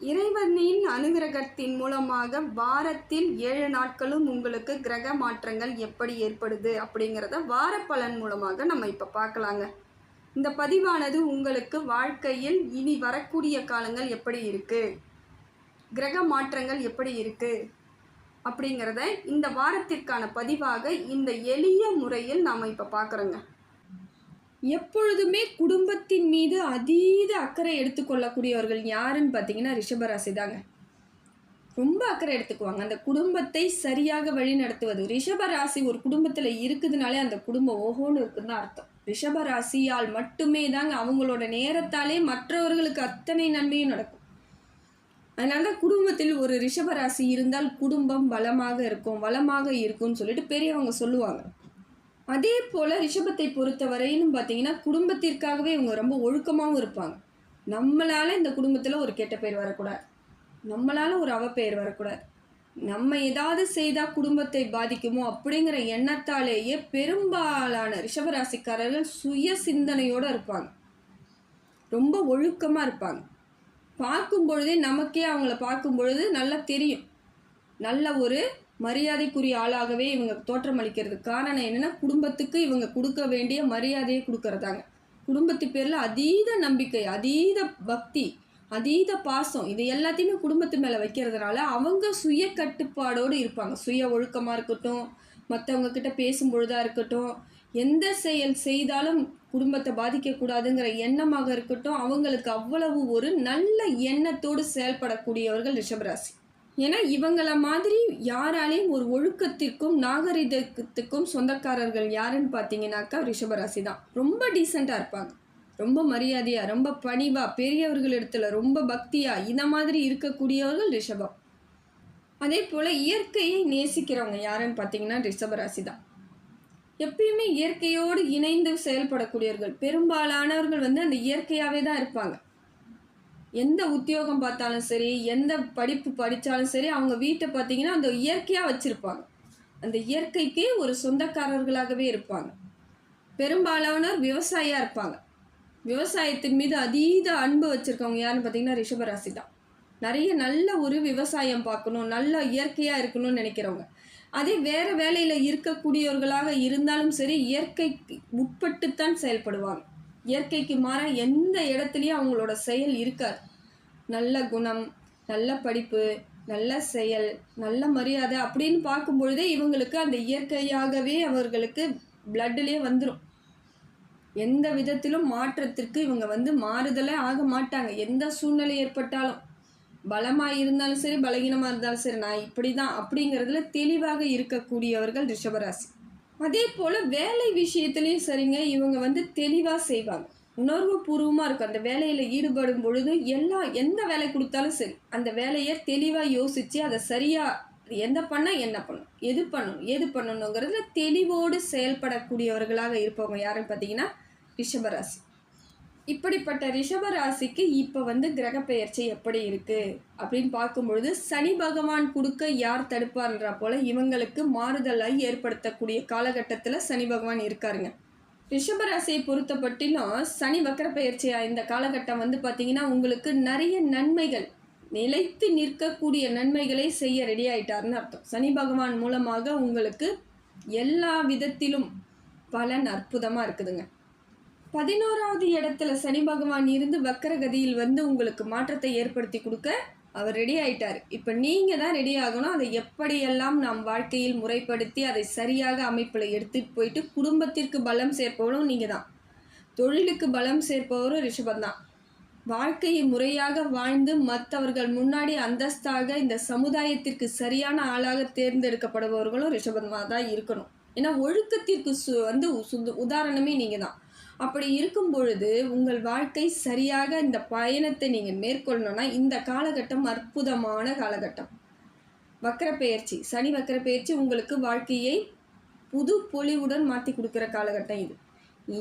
இறைவனின் அனுகிரகத்தின் மூலமாக வாரத்தில் ஏழு நாட்களும் உங்களுக்கு கிரக மாற்றங்கள் எப்படி ஏற்படுது அப்படிங்கிறத வார பலன் மூலமாக நம்ம இப்போ பார்க்கலாங்க. இந்த பதிவானது உங்களுக்கு வாழ்க்கையில் இனி வரக்கூடிய காலங்கள் எப்படி இருக்குது கிரக மாற்றங்கள் எப்படி இருக்குது அப்படிங்கிறத இந்த வாரத்திற்கான பதிவாக இந்த எளிய முறையில் நாம் இப்போ பார்க்குறோங்க. எப்பொழுதுமே குடும்பத்தின் மீது அதீத அக்கறை எடுத்துக்கொள்ளக்கூடியவர்கள் யாருன்னு பார்த்தீங்கன்னா ரிஷபராசி தாங்க. ரொம்ப அக்கறை எடுத்துக்குவாங்க. அந்த குடும்பத்தை சரியாக வழி நடத்துவது. ரிஷபராசி ஒரு குடும்பத்தில் இருக்குதுனாலே அந்த குடும்பம் ஓஹோன்னு இருக்குன்னு தான் அர்த்தம். ரிஷபராசியால் மட்டுமே தாங்க அவங்களோட நேரத்தாலே மற்றவர்களுக்கு அத்தனை நன்மையும் நடக்கும். அதனால தான் குடும்பத்தில் ஒரு ரிஷபராசி இருந்தால் குடும்பம் பலமாக இருக்கும் வளமாக இருக்கும்னு சொல்லிட்டு பெரியவங்க சொல்லுவாங்க. அதே போல் ரிஷபத்தை பொறுத்த வரையிலும் பார்த்தீங்கன்னா குடும்பத்திற்காகவே இவங்க ரொம்ப ஒழுக்கமாகவும் இருப்பாங்க. நம்மளால் இந்த குடும்பத்தில் ஒரு கெட்ட பேர் வரக்கூடாது. நம்மளால் ஒரு அவப்பெயர் வரக்கூடாது. நம்ம ஏதாவது செய்தால் குடும்பத்தை பாதிக்குமோ அப்படிங்கிற எண்ணத்தாலேயே பெரும்பாலான ரிஷபராசிக்காரர்கள் சுய சிந்தனையோடு இருப்பாங்க. ரொம்ப ஒழுக்கமாக இருப்பாங்க. பார்க்கும் பொழுதே நமக்கே அவங்கள பார்க்கும் பொழுது நல்லா தெரியும். நல்ல ஒரு மரியாதைக்குரிய ஆளாகவே இவங்க தோற்றம் அளிக்கிறது. காரணம் என்னென்னா குடும்பத்துக்கு இவங்க கொடுக்க வேண்டிய மரியாதையை கொடுக்கறதாங்க. குடும்பத்து பேரில் அதீத நம்பிக்கை அதீத பக்தி அதீத பாசம் இது எல்லாத்தையுமே குடும்பத்து மேலே வைக்கிறதுனால அவங்க சுய கட்டுப்பாடோடு இருப்பாங்க. சுய ஒழுக்கமாக இருக்கட்டும் மற்றவங்க கிட்ட பேசும் பொழுதாக இருக்கட்டும் எந்த செயல் செய்தாலும் குடும்பத்தை பாதிக்கக்கூடாதுங்கிற எண்ணமாக இருக்கட்டும் அவங்களுக்கு அவ்வளவு ஒரு நல்ல எண்ணத்தோடு செயல்படக்கூடியவர்கள் ரிஷபராசி. ஏன்னா இவங்கள மாதிரி யாராலையும் ஒரு ஒழுக்கத்திற்கும் நாகரிகத்துக்கும் சொந்தக்காரர்கள் யாருன்னு பார்த்தீங்கன்னாக்கா ரிஷபராசி தான் ரொம்ப டீசெண்டாக இருப்பாங்க. ரொம்ப மரியாதையாக ரொம்ப பணிவாக பெரியவர்கள் இடத்துல ரொம்ப பக்தியாக இந்த மாதிரி இருக்கக்கூடியவர்கள் ரிஷபம். அதே போல் இயற்கையை நேசிக்கிறவங்க யாருன்னு பார்த்தீங்கன்னா ரிஷபராசி தான் எப்பயுமே இயற்கையோடு இணைந்து செயல்படக்கூடியவர்கள். பெரும்பாலானவர்கள் வந்து அந்த இயற்கையாகவே தான் இருப்பாங்க. எந்த உத்தியோகம் பார்த்தாலும் சரி எந்த படிப்பு படித்தாலும் சரி அவங்க வீட்டை பார்த்தீங்கன்னா அந்த இயற்கையாக வச்சுருப்பாங்க. அந்த இயற்கைக்கே ஒரு சொந்தக்காரர்களாகவே இருப்பாங்க. பெரும்பாலானோர் விவசாயியாக இருப்பாங்க. விவசாயத்தின் மீது அதீத அன்பு வச்சுருக்கவங்க யாருன்னு பார்த்தீங்கன்னா ரிஷபராசி தான். நிறைய நல்ல ஒரு விவசாயம் பார்க்கணும் நல்ல இயற்கையாக இருக்கணும்னு நினைக்கிறவங்க. அதே வேறு வேலையில் இருக்கக்கூடியவர்களாக இருந்தாலும் சரி இயற்கைக்கு உட்பட்டுத்தான் செயல்படுவாங்க. இயற்கைக்கு மாற எந்த இடத்துலையும் அவங்களோட செயல் இருக்காது. நல்ல குணம் நல்ல படிப்பு நல்ல செயல் நல்ல மரியாதை அப்படின்னு பார்க்கும் பொழுதே இவங்களுக்கு அந்த இயற்கையாகவே அவர்களுக்கு பிளட்லேயே வந்துடும் எந்த விதத்திலும் மாற்றத்திற்கு இவங்க வந்து மாறுதலே ஆக மாட்டாங்க. எந்த சூழ்நிலை ஏற்பட்டாலும். பலமாக இருந்தாலும் சரி பலகீனமாக இருந்தாலும் சரி நான் இப்படி தான் அப்படிங்கிறதுல தெளிவாக இருக்கக்கூடியவர்கள் ரிஷபராசி. அதே போல் வேலை விஷயத்துலேயும் சரிங்க இவங்க வந்து தெளிவாக செய்வாங்க. உணர்வு பூர்வமாக இருக்கும். அந்த வேலையில் ஈடுபடும் பொழுது எல்லா எந்த வேலை கொடுத்தாலும் சரி அந்த வேலையை தெளிவாக யோசித்து அதை சரியாக எந்த பண்ணால் என்ன பண்ணணும் எது பண்ணணும் எது பண்ணணுங்கிறதுல தெளிவோடு செயல்படக்கூடியவர்களாக இருப்பவங்க யாருன்னு பார்த்தீங்கன்னா ரிஷபராசி. இப்படிப்பட்ட ரிஷபராசிக்கு இப்போ வந்து கிரக பெயர்ச்சி எப்படி இருக்குது அப்படின்னு பார்க்கும்பொழுது சனி பகவான் கொடுக்க யார் தடுப்பார்ன்றா போல் இவங்களுக்கு மாறுதலாய் ஏற்படுத்தக்கூடிய காலகட்டத்தில் சனி பகவான் இருக்காருங்க. ரிஷபராசியை பொறுத்தப்பட்டிலும் சனி வக்கர பெயர்ச்சியா இந்த காலகட்டம் வந்து பார்த்திங்கன்னா உங்களுக்கு நிறைய நன்மைகள் நிலைத்து நிற்கக்கூடிய நன்மைகளை செய்ய ரெடி அர்த்தம். சனி பகவான் மூலமாக உங்களுக்கு எல்லா விதத்திலும் பலன் அற்புதமாக இருக்குதுங்க. பதினோராவது இடத்துல சனி பகவான் இருந்து வக்கரகதியில் வந்து உங்களுக்கு மாற்றத்தை ஏற்படுத்தி கொடுக்க அவர் ரெடி ஆயிட்டார். இப்போ நீங்கள் தான் ரெடி ஆகணும். அதை எப்படியெல்லாம் நாம் வாழ்க்கையில் முறைப்படுத்தி அதை சரியாக அமைப்பில் எடுத்துகிட்டு போயிட்டு குடும்பத்திற்கு பலம் சேர்ப்பவரும் நீங்கள் தான். தொழிலுக்கு பலம் சேர்ப்பவரும் ரிஷபம் தான். வாழ்க்கையை முறையாக வாழ்ந்து மற்றவர்கள் முன்னாடி அந்தஸ்தாக இந்த சமுதாயத்திற்கு சரியான ஆளாக தேர்ந்தெடுக்கப்படுபவர்களும் ரிஷபமாக தான் இருக்கணும். ஏன்னா ஒழுக்கத்திற்கு சு வந்து உதாரணமே நீங்கள் தான். அப்படி இருக்கும் பொழுது உங்கள் வாழ்க்கை சரியாக இந்த பயணத்தை நீங்கள் மேற்கொள்ளணும்னா இந்த காலகட்டம் அற்புதமான காலகட்டம். வக்கரப்பெயர்ச்சி. சனி வக்கரப்பெயர்ச்சி உங்களுக்கு வாழ்க்கையை புது பொலிவுடன் மாற்றி கொடுக்குற காலகட்டம் இது.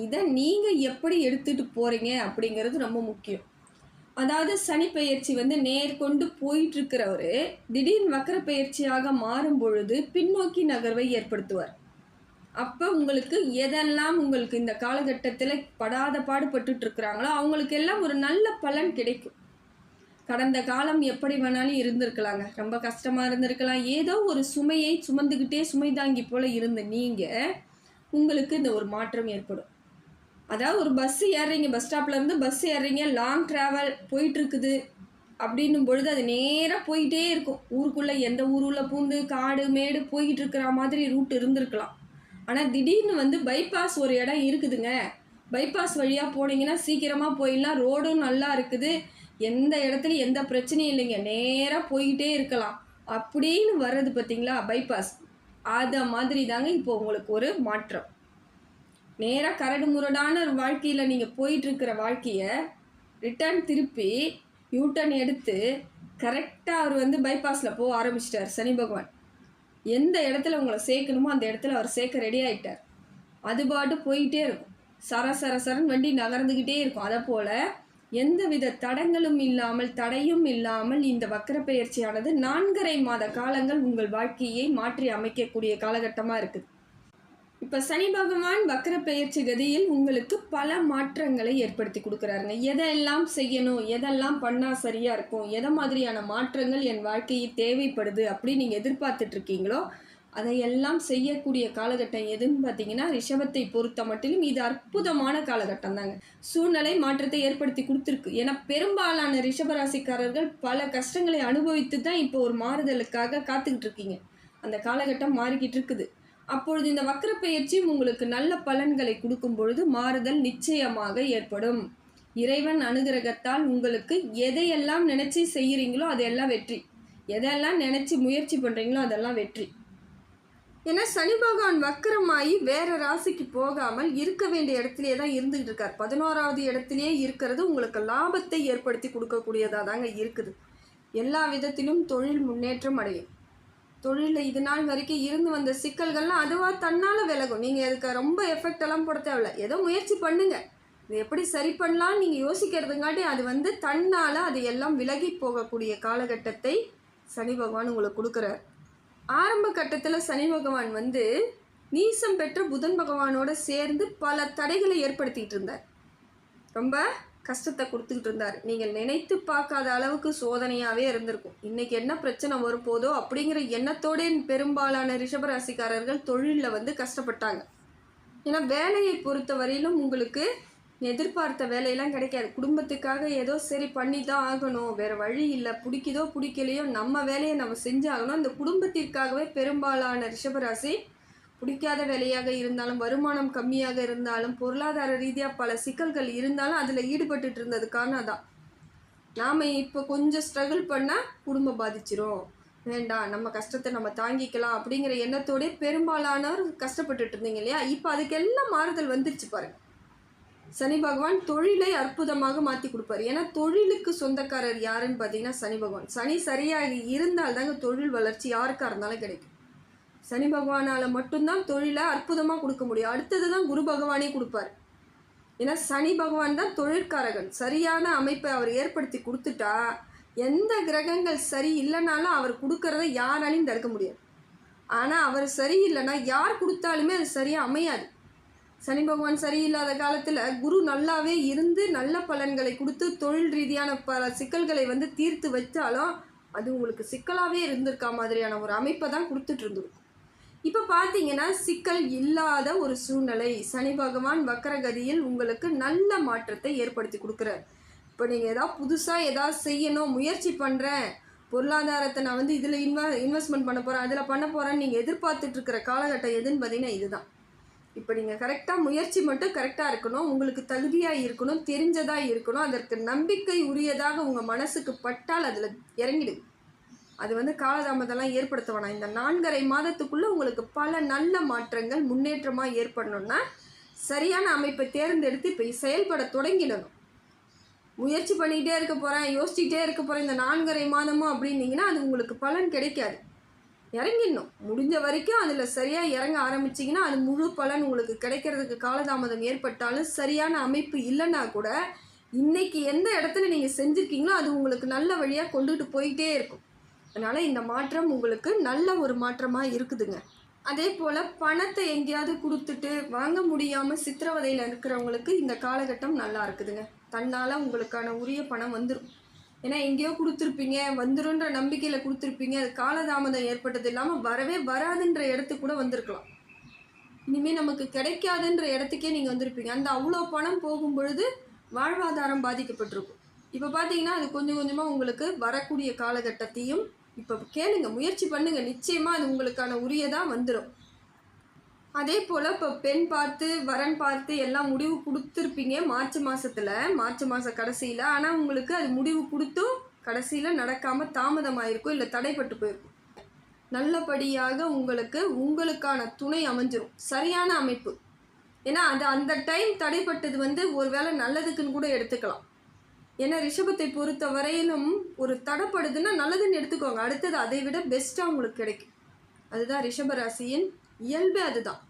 இதை நீங்கள் எப்படி எடுத்துகிட்டு போகிறீங்க அப்படிங்கிறது ரொம்ப முக்கியம். அதாவது சனி பெயர்ச்சி வந்து நேர்கொண்டு போயிட்டுருக்கிறவர் திடீர் வக்கர பெயர்ச்சியாக மாறும் பொழுது பின்னோக்கி நகர்வை ஏற்படுத்துவார். அப்போ உங்களுக்கு எதெல்லாம் உங்களுக்கு இந்த காலகட்டத்தில் படாத பாடுபட்டுட்டு இருக்கிறாங்களோ அவங்களுக்கு எல்லாம் ஒரு நல்ல பலன் கிடைக்கும். கடந்த காலம் எப்படி வேணாலும் இருந்திருக்கலாங்க. ரொம்ப கஷ்டமாக இருந்திருக்கலாம். ஏதோ ஒரு சுமையை சுமந்துக்கிட்டே சுமை தாங்கி போல் இருந்த நீங்கள் உங்களுக்கு இந்த ஒரு மாற்றம் ஏற்படும். அதாவது ஒரு பஸ் ஏறுறீங்க பஸ் ஸ்டாப்லேருந்து பஸ் ஏறுறீங்க லாங் ட்ராவல் போயிட்டுருக்குது அப்படின்னும் பொழுது அது நேராக போயிட்டே இருக்கும். ஊருக்குள்ளே எந்த ஊருள்ள பூந்து காடு மேடு போய்கிட்டு இருக்கிற மாதிரி ரூட் இருந்திருக்கலாம். ஆனால் திடீர்னு வந்து பைபாஸ் ஒரு இடம் இருக்குதுங்க. பைபாஸ் வழியாக போனீங்கன்னா சீக்கிரமாக போயிடலாம். ரோடும் நல்லா இருக்குது. எந்த இடத்துலையும் எந்த பிரச்சனையும் இல்லைங்க. நேராக போய்கிட்டே இருக்கலாம். அப்படின்னு வர்றது பார்த்தீங்களா? பைபாஸ் அதை மாதிரி தாங்க இப்போ உங்களுக்கு ஒரு மாற்றம். நேராக கரடு முரடான ஒரு வாழ்க்கையில் நீங்கள் போயிட்டுருக்கிற வாழ்க்கையை ரிட்டர்ன் திருப்பி யூட்டர்ன் எடுத்து கரெக்டாக அவர் வந்து பைபாஸில் போக ஆரம்பிச்சிட்டார். சனி பகவான். எந்த இடத்துல உங்களை சேர்க்கணுமோ அந்த இடத்துல அவர் சேர்க்க ரெடி ஆகிட்டார் அது பாட்டு போயிட்டே இருக்கும். சர சர சரன் வண்டி நகர்ந்துக்கிட்டே இருக்கும். அதை போல் எந்தவித தடங்களும் இல்லாமல் தடையும் இல்லாமல் இந்த வக்கர பயிற்சியானது நான்கரை மாத காலங்கள் உங்கள் வாழ்க்கையை மாற்றி அமைக்கக்கூடிய காலகட்டமாக இருக்குது. இப்போ சனி பகவான் வக்கர பெயர்ச்சி கதியில் உங்களுக்கு பல மாற்றங்களை ஏற்படுத்தி கொடுக்குறாருங்க. எதெல்லாம் செய்யணும் எதெல்லாம் பண்ணால் சரியாக இருக்கும் எதை மாதிரியான மாற்றங்கள் என் வாழ்க்கையில் தேவைப்படுது அப்படின்னு நீங்கள் எதிர்பார்த்துட்டு இருக்கீங்களோ அதையெல்லாம் செய்யக்கூடிய காலகட்டம் எதுன்னு பார்த்தீங்கன்னா ரிஷபத்தை பொறுத்த மட்டிலும் இது அற்புதமான காலகட்டம் தாங்க சூழ்நிலை மாற்றத்தை ஏற்படுத்தி கொடுத்துருக்கு. ஏன்னா பெரும்பாலான ரிஷபராசிக்காரர்கள் பல கஷ்டங்களை அனுபவித்து தான் இப்போ ஒரு மாறுதலுக்காக காத்துக்கிட்டு இருக்கீங்க. அந்த காலகட்டம் மாறிக்கிட்டு இருக்குது. அப்பொழுது இந்த வக்கர பயிற்சியும் உங்களுக்கு நல்ல பலன்களை கொடுக்கும் பொழுது மாறுதல் நிச்சயமாக ஏற்படும். இறைவன் அனுகிரகத்தால் உங்களுக்கு எதையெல்லாம் நினச்சி செய்கிறீங்களோ அதெல்லாம் வெற்றி. எதெல்லாம் நினச்சி முயற்சி பண்ணுறீங்களோ அதெல்லாம் வெற்றி. ஏன்னா சனி பகவான் வக்கரமாகி வேற ராசிக்கு போகாமல் இருக்க வேண்டிய இடத்துலையே தான் இருந்துகிட்டு இருக்கார். பதினோராவது இடத்துலையே இருக்கிறது உங்களுக்கு லாபத்தை ஏற்படுத்தி கொடுக்கக்கூடியதாக தாங்க இருக்குது. எல்லா விதத்திலும் தொழில் முன்னேற்றம் அடையும். தொழிலில் இது நாள் வரைக்கும் இருந்து வந்த சிக்கல்கள்லாம் அதுவாக தன்னால் விலகும். நீங்கள் அதுக்கு ரொம்ப எஃபெக்ட் எல்லாம் போட தேவையில்ல. ஏதோ முயற்சி பண்ணுங்கள் இது எப்படி சரி பண்ணலாம்னு நீங்கள் யோசிக்கிறதுங்காட்டி அது வந்து தன்னால் அது எல்லாம் விலகி போகக்கூடிய காலகட்டத்தை சனி பகவான் உங்களுக்கு கொடுக்குறார். ஆரம்ப கட்டத்தில் சனி பகவான் வந்து நீசம் பெற்ற புதன் பகவானோட சேர்ந்து பல தடைகளை ஏற்படுத்திகிட்டு இருந்தார். ரொம்ப கஷ்டத்தை கொடுத்துக்கிட்டு இருந்தார். நீங்கள் நினைத்து பார்க்காத அளவுக்கு சோதனையாகவே இருந்திருக்கும். இன்னைக்கு என்ன பிரச்சனை வரும்போதோ அப்படிங்கிற எண்ணத்தோடே பெரும்பாலான ரிஷபராசிக்காரர்கள் தொழிலில் வந்து கஷ்டப்பட்டாங்க. ஏன்னா வேலையை பொறுத்த வரையிலும் உங்களுக்கு எதிர்பார்த்த வேலையெல்லாம் கிடைக்காது. குடும்பத்துக்காக ஏதோ சரி பண்ணி தான் ஆகணும். வேறு வழி இல்லை. பிடிக்குதோ பிடிக்கலையோ நம்ம வேலையை நம்ம செஞ்சாகணும். அந்த குடும்பத்திற்காகவே பெரும்பாலான ரிஷபராசி பிடிக்காத வேலையாக இருந்தாலும் வருமானம் கம்மியாக இருந்தாலும் பொருளாதார ரீதியாக பல சிக்கல்கள் இருந்தாலும் அதில் ஈடுபட்டுட்டு காரணம் தான் நாம் இப்போ கொஞ்சம் ஸ்ட்ரகிள் பண்ணால் குடும்பம் பாதிச்சிரும். வேண்டாம் நம்ம கஷ்டத்தை நம்ம தாங்கிக்கலாம் அப்படிங்கிற எண்ணத்தோடே பெரும்பாலானவர் கஷ்டப்பட்டுட்டு இருந்தீங்க இல்லையா? இப்போ அதுக்கெல்லாம் மாறுதல் வந்துருச்சு பாருங்க. சனி பகவான் தொழிலை அற்புதமாக மாற்றி கொடுப்பார். ஏன்னா தொழிலுக்கு சொந்தக்காரர் யாருன்னு பார்த்தீங்கன்னா சனி பகவான். சனி சரியாக இருந்தால் தாங்க தொழில் வளர்ச்சி யாருக்காக இருந்தாலும் கிடைக்கும். சனி பகவானால் மட்டும்தான் தொழிலை அற்புதமாக கொடுக்க முடியும். அடுத்தது தான் குரு பகவானே கொடுப்பார். ஏன்னா சனி பகவான் தான் தொழிற்காரகன். சரியான அமைப்பை அவர் ஏற்படுத்தி கொடுத்துட்டா எந்த கிரகங்கள் சரி இல்லைனாலும் அவர் கொடுக்கறத யாராலையும் தடுக்க முடியாது. ஆனால் அவர் சரி இல்லைன்னா யார் கொடுத்தாலுமே அது சரியாக அமையாது. சனி பகவான் சரியில்லாத காலத்தில் குரு நல்லாவே இருந்து நல்ல பலன்களை கொடுத்து தொழில் ரீதியான பல சிக்கல்களை வந்து தீர்த்து வச்சாலும் அது உங்களுக்கு சிக்கலாகவே இருந்திருக்கா மாதிரியான ஒரு அமைப்பை தான் கொடுத்துட்டு இருந்திருக்கும். இப்போ பார்த்தீங்கன்னா சிக்கல் இல்லாத ஒரு சூழ்நிலை. சனி பகவான் வக்கரகதியில் உங்களுக்கு நல்ல மாற்றத்தை ஏற்படுத்தி கொடுக்குறார். இப்போ நீங்கள் ஏதாவது புதுசாக எதாவது செய்யணும் முயற்சி பண்ணுறேன் பொருளாதாரத்தை நான் வந்து இதில் இன்வெ இன்வெஸ்ட்மெண்ட் பண்ண போகிறேன் அதில் பண்ண போகிறேன்னு நீங்கள் எதிர்பார்த்துட்ருக்கிற காலகட்டம் எதுன்னு பார்த்தீங்கன்னா இதுதான். இப்போ நீங்கள் கரெக்டாக முயற்சி மட்டும் கரெக்டாக இருக்கணும் உங்களுக்கு தகுதியாக இருக்கணும் தெரிஞ்சதாக இருக்கணும் அதற்கு நம்பிக்கை உரியதாக உங்கள் மனசுக்கு பட்டால் அதில் இறங்கிடுங்க அது வந்து காலதாமதம்லாம் ஏற்படுத்த வேணாம். இந்த நான்கரை மாதத்துக்குள்ளே உங்களுக்கு பல நல்ல மாற்றங்கள் முன்னேற்றமாக ஏற்படணும்னா சரியான அமைப்பை தேர்ந்தெடுத்து இப்போ செயல்பட தொடங்கிடணும். முயற்சி பண்ணிக்கிட்டே இருக்க போகிறேன் யோசிச்சுக்கிட்டே இருக்க போகிறேன் இந்த நான்கரை மாதமும் அப்படின்னீங்கன்னா அது உங்களுக்கு பலன் கிடைக்காது. இறங்கிடணும். முடிஞ்ச வரைக்கும் அதில் சரியாக இறங்க ஆரம்பிச்சிங்கன்னா அது முழு பலன் உங்களுக்கு கிடைக்கிறதுக்கு காலதாமதம் ஏற்பட்டாலும் சரியான அமைப்பு இல்லைன்னா கூட இன்றைக்கி எந்த இடத்துல நீங்கள் செஞ்சுருக்கீங்களோ அது உங்களுக்கு நல்ல வழியாக கொண்டுகிட்டு போயிட்டே இருக்கும். அதனால் இந்த மாற்றம் உங்களுக்கு நல்ல ஒரு மாற்றமாக இருக்குதுங்க. அதே போல் பணத்தை எங்கேயாவது கொடுத்துட்டு வாங்க முடியாமல் சித்திரவதையில் இருக்கிறவங்களுக்கு இந்த காலகட்டம் நல்லா இருக்குதுங்க. தன்னால் உங்களுக்கான உரிய பணம் வந்துடும் ஏன்னா எங்கேயோ கொடுத்துருப்பீங்க வந்துருன்ற நம்பிக்கையில் கொடுத்துருப்பீங்க அது காலதாமதம் ஏற்பட்டது இல்லாமல் வரவே வராதுன்ற இடத்துக்கு கூட வந்திருக்கலாம். இனிமேல் நமக்கு கிடைக்காதுன்ற இடத்துக்கே நீங்கள் வந்திருப்பீங்க. அந்த அவ்வளோ பணம் போகும் பொழுது வாழ்வாதாரம் பாதிக்கப்பட்டிருக்கும். இப்போ பார்த்தீங்கன்னா அது கொஞ்சம் கொஞ்சமாக உங்களுக்கு வரக்கூடிய காலகட்டத்தையும் இப்போ கேளுங்க முயற்சி பண்ணுங்க. நிச்சயமாக அது உங்களுக்கான உரியதாக வந்துடும் அதே போல் இப்போ பெண் பார்த்து வரன் பார்த்து எல்லாம் முடிவு கொடுத்துருப்பீங்க மார்ச் மாதத்தில் மார்ச் மாத கடைசியில். ஆனால் உங்களுக்கு அது முடிவு கொடுத்தும் கடைசியில் நடக்காமல் தாமதமாயிருக்கும் இல்லை தடைப்பட்டு போயிருக்கும் நல்லபடியாக உங்களுக்கு உங்களுக்கான துணை அமைஞ்சிரும். சரியான அமைப்பு. ஏன்னா அது அந்த டைம் தடைப்பட்டது வந்து ஒருவேளை நல்லதுக்குன்னு கூட எடுத்துக்கலாம். ஏன்னா ரிஷபத்தை பொறுத்த வரையிலும் ஒரு தடைப்படுதுன்னா நல்லதுன்னு எடுத்துக்கோங்க. அடுத்தது அதை விட பெஸ்ட்டாக உங்களுக்கு கிடைக்கும். அதுதான் ரிஷபராசியின் இயல்பே அதுதான்.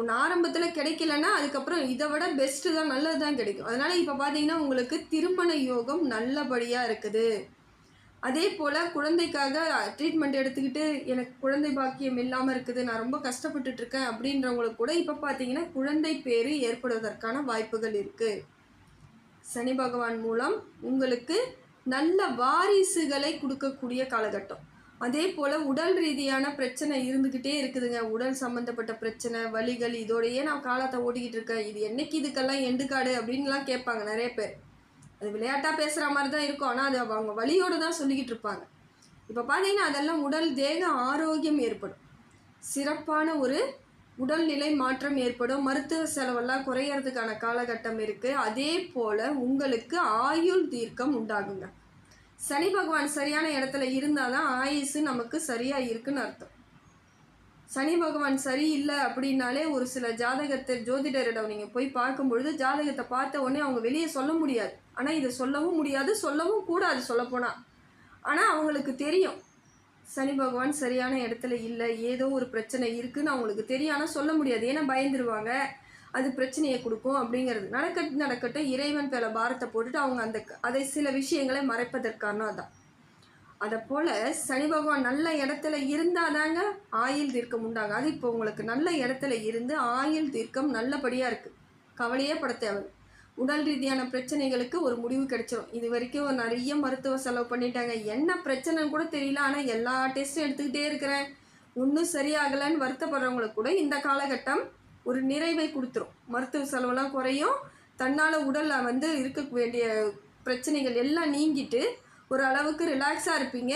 ஒன்று ஆரம்பத்தில் கிடைக்கலன்னா அதுக்கப்புறம் இதை விட பெஸ்ட்டு தான் நல்லது தான் கிடைக்கும். அதனால் இப்போ பார்த்தீங்கன்னா உங்களுக்கு திருமண யோகம் நல்லபடியாக இருக்குது. அதே போல் குழந்தைக்காக ட்ரீட்மெண்ட் எடுத்துக்கிட்டு எனக்கு குழந்தை பாக்கியம் இல்லாமல் இருக்குது நான் ரொம்ப கஷ்டப்பட்டுட்ருக்கேன் அப்படின்றவங்களுக்கு கூட இப்போ பார்த்தீங்கன்னா குழந்தை பேர் ஏற்படுவதற்கான வாய்ப்புகள் இருக்குது சனி பகவான் மூலம் உங்களுக்கு நல்ல வாரிசுகளை கொடுக்கக்கூடிய காலகட்டம். அதே போல் உடல் ரீதியான பிரச்சனை இருந்துக்கிட்டே இருக்குதுங்க. உடல் சம்மந்தப்பட்ட பிரச்சனை வலிகள் இதோடையே நான் காலத்தை ஓட்டிக்கிட்டு இருக்கேன். இது என்னைக்கு இதுக்கெல்லாம் எண்டுக்காடு அப்படின்லாம் கேட்பாங்க நிறைய பேர். அது விளையாட்டாக பேசுகிற மாதிரி தான் இருக்கும். ஆனால் அது அவங்க வழியோடு தான் சொல்லிக்கிட்டு இருப்பாங்க. இப்போ பார்த்தீங்கன்னா அதெல்லாம் உடல் தேக ஆரோக்கியம் ஏற்படும். சிறப்பான ஒரு உடல்நிலை மாற்றம் ஏற்படும் மருத்துவ செலவெல்லாம் குறையறதுக்கான காலகட்டம் இருக்குது அதே போல் உங்களுக்கு ஆயுள் தீர்க்கம் உண்டாகுங்க. சனி பகவான் சரியான இடத்துல இருந்தால் தான் ஆயுசு நமக்கு சரியாக இருக்குன்னு அர்த்தம். சனி பகவான் சரியில்லை அப்படின்னாலே ஒரு சில ஜாதகத்தை ஜோதிடரிடம் நீங்கள் போய் பார்க்கும் பொழுது ஜாதகத்தை பார்த்த உடனே அவங்க வெளியே சொல்ல முடியாது. ஆனால் இதை சொல்லவும் முடியாது சொல்லவும் கூடாது சொல்லப்போனால் ஆனால் அவங்களுக்கு தெரியும். சனி பகவான் சரியான இடத்துல இல்லை ஏதோ ஒரு பிரச்சனை இருக்குன்னு அவங்களுக்கு தெரியும் ஆனால் சொல்ல முடியாது. ஏன்னா பயந்துருவாங்க. அது பிரச்சனையை கொடுக்கும் அப்படிங்கிறது. நடக்கட்டு நடக்கட்டும் இறைவன் பல பாரத்தை போட்டுட்டு அவங்க அந்த அதை சில விஷயங்களை மறைப்பதற்கான அதான். அதை போல் சனி பகவான் நல்ல இடத்துல இருந்தால் தாங்க ஆயுள் தீர்க்கம் உண்டாங்க அது இப்போ உங்களுக்கு நல்ல இடத்துல இருந்து ஆயுள் தீர்க்கம் நல்லபடியாக இருக்குது கவலையே பட தேவை உடல் ரீதியான பிரச்சனைகளுக்கு ஒரு முடிவு கிடைச்சிரும். இது வரைக்கும் நிறைய மருத்துவ செலவு பண்ணிட்டாங்க. என்ன பிரச்சனைன்னு கூட தெரியல. ஆனால் எல்லா டெஸ்ட்டும் எடுத்துக்கிட்டே இருக்கிறேன். ஒன்றும் சரியாகலைன்னு வருத்தப்படுறவங்களுக்கு கூட இந்த காலகட்டம் ஒரு நிறைவை கொடுத்துரும். மருத்துவ செலவுலாம் குறையும். தன்னால் உடலில் வந்து இருக்க வேண்டிய பிரச்சனைகள் எல்லாம் நீங்கிட்டு ஒரு அளவுக்கு ரிலாக்ஸாக இருப்பீங்க.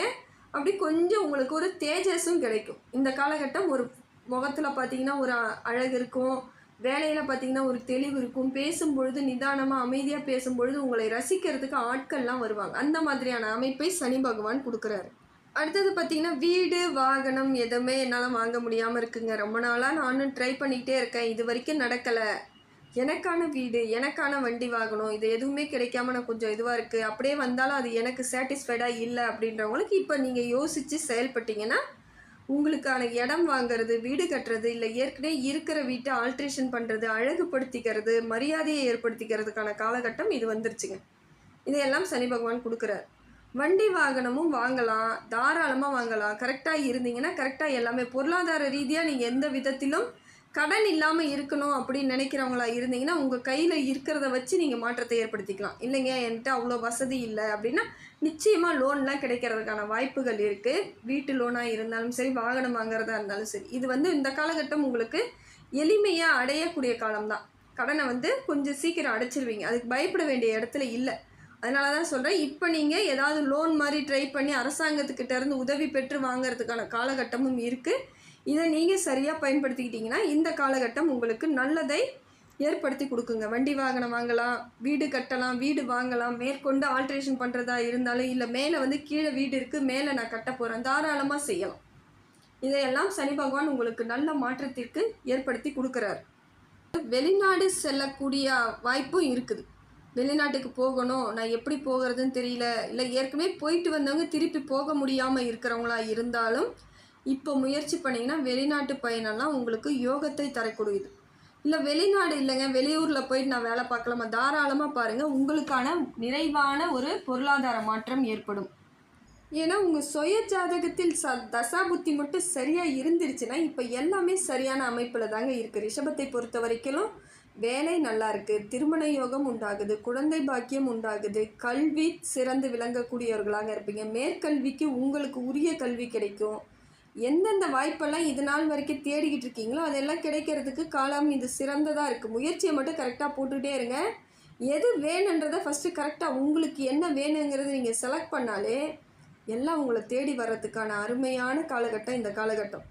அப்படி கொஞ்சம் உங்களுக்கு ஒரு தேஜஸும் கிடைக்கும். இந்த காலகட்டம் ஒரு முகத்தில் பார்த்தீங்கன்னா ஒரு அ- அழகு இருக்கும். வேலையில் பார்த்தீங்கன்னா ஒரு தெளிவு இருக்கும். பேசும்பொழுது நிதானமாக அமைதியாக பேசும்பொழுது உங்களை ரசிக்கிறதுக்கு ஆட்கள்லாம் வருவாங்க. அந்த மாதிரியான அமைப்பை சனி பகவான் கொடுக்குறாரு. அடுத்தது பார்த்தீங்கன்னா வீடு வாகனம் எதுவுமே என்னால் வாங்க முடியாமல் இருக்குங்க. ரொம்ப நாளாக நானும் ட்ரை பண்ணிக்கிட்டே இருக்கேன். இது வரைக்கும் நடக்கலை. எனக்கான வீடு எனக்கான வண்டி வாங்கணும் இது எதுவுமே கிடைக்காம நான் கொஞ்சம் இதுவாக இருக்குது அப்படியே வந்தாலும் அது எனக்கு சாட்டிஸ்ஃபைடாக இல்லை அப்படின்றவங்களுக்கு இப்போ நீங்கள் யோசித்து செயல்பட்டீங்கன்னா உங்களுக்கான இடம் வாங்குறது வீடு கட்டுறது இல்லை ஏற்கனவே இருக்கிற வீட்டை ஆல்ட்ரேஷன் பண்ணுறது அழகுபடுத்திக்கிறது மரியாதையை ஏற்படுத்திக்கிறதுக்கான காலகட்டம் இது வந்துருச்சுங்க. இதையெல்லாம் சனி பகவான் கொடுக்குறார். வண்டி வாகனமும் வாங்கலாம் தாராளமாக வாங்கலாம். கரெக்டாக இருந்தீங்கன்னா கரெக்டாக எல்லாமே பொருளாதார ரீதியாக நீங்கள் எந்த விதத்திலும் கடன் இல்லாமல் இருக்கணும் அப்படின்னு நினைக்கிறவங்களா இருந்தீங்கன்னா உங்கள் கையில் இருக்கிறத வச்சு நீங்கள் மாற்றத்தை ஏற்படுத்திக்கலாம். இல்லைங்க என்கிட்ட அவ்வளோ வசதி இல்லை அப்படின்னா நிச்சயமாக லோன்லாம் கிடைக்கிறதுக்கான வாய்ப்புகள் இருக்குது வீட்டு லோனாக இருந்தாலும் சரி வாகனம் வாங்குறதா இருந்தாலும் சரி. இது வந்து இந்த காலகட்டம் உங்களுக்கு எளிமையாக அடையக்கூடிய காலம்தான். கடனை வந்து கொஞ்சம் சீக்கிரம் அடைச்சிருவீங்க. அதுக்கு பயப்பட வேண்டிய இடத்துல இல்லை. அதனால தான் சொல்கிறேன் இப்போ நீங்கள் ஏதாவது லோன் மாதிரி ட்ரை பண்ணி அரசாங்கத்துக்கிட்டேருந்து உதவி பெற்று வாங்கிறதுக்கான காலகட்டமும் இருக்குது இதை நீங்கள் சரியாக பயன்படுத்திக்கிட்டிங்கன்னா இந்த காலகட்டம் உங்களுக்கு நல்லதை ஏற்படுத்தி கொடுக்குங்க. வண்டி வாகனம் வாங்கலாம் வீடு கட்டலாம் வீடு வாங்கலாம். மேற்கொண்டு ஆல்ட்ரேஷன் பண்ணுறதா இருந்தாலும் இல்லை மேலே வந்து கீழே வீடு இருக்குது மேலே நான் கட்ட போகிறேன் தாராளமாக செய்யலாம். இதையெல்லாம் சனி பகவான் உங்களுக்கு நல்ல மாற்றத்திற்கு ஏற்படுத்தி கொடுக்குறாரு. வெளிநாடு செல்லக்கூடிய வாய்ப்பும் இருக்குது. வெளிநாட்டுக்கு போகணும் நான் எப்படி போகிறதுன்னு தெரியல இல்லை ஏற்கனவே போயிட்டு வந்தவங்க திருப்பி போக முடியாமல் இருக்கிறவங்களா இருந்தாலும் இப்போ முயற்சி பண்ணிங்கன்னா வெளிநாட்டு பயணம்லாம் உங்களுக்கு யோகத்தை தரக்கூடியது. இல்லை வெளிநாடு இல்லைங்க. வெளியூரில் போயிட்டு நான் வேலை பார்க்கலாமா தாராளமாக பாருங்கள் உங்களுக்கான நிறைவான ஒரு பொருளாதார மாற்றம் ஏற்படும். ஏன்னா உங்கள் சுய ஜாதகத்தில் ச தசாபுத்தி மட்டும் சரியாக இருந்துருச்சுன்னா இப்போ எல்லாமே சரியான அமைப்பில் தாங்க இருக்குது ரிஷபத்தை பொறுத்த வரைக்கும் வேலை நல்லா இருக்குது திருமண யோகம் உண்டாகுது. குழந்தை பாக்கியம் உண்டாகுது. கல்வி சிறந்து விளங்கக்கூடியவர்களாக இருப்பீங்க. மேற்கல்விக்கு உங்களுக்கு உரிய கல்வி கிடைக்கும். எந்தெந்த வாய்ப்பெல்லாம் இது நாள் வரைக்கும் தேடிக்கிட்டு இருக்கீங்களோ அதெல்லாம் கிடைக்கிறதுக்கு காலம் இது சிறந்ததாக இருக்குது முயற்சியை மட்டும் கரெக்டாக போட்டுகிட்டே இருங்க. எது வேணுன்றதை ஃபஸ்ட்டு கரெக்டாக உங்களுக்கு என்ன வேணுங்கிறத நீங்கள் செலக்ட் பண்ணாலே எல்லாம் உங்களை தேடி வர்றதுக்கான அருமையான காலகட்டம் இந்த காலகட்டம்.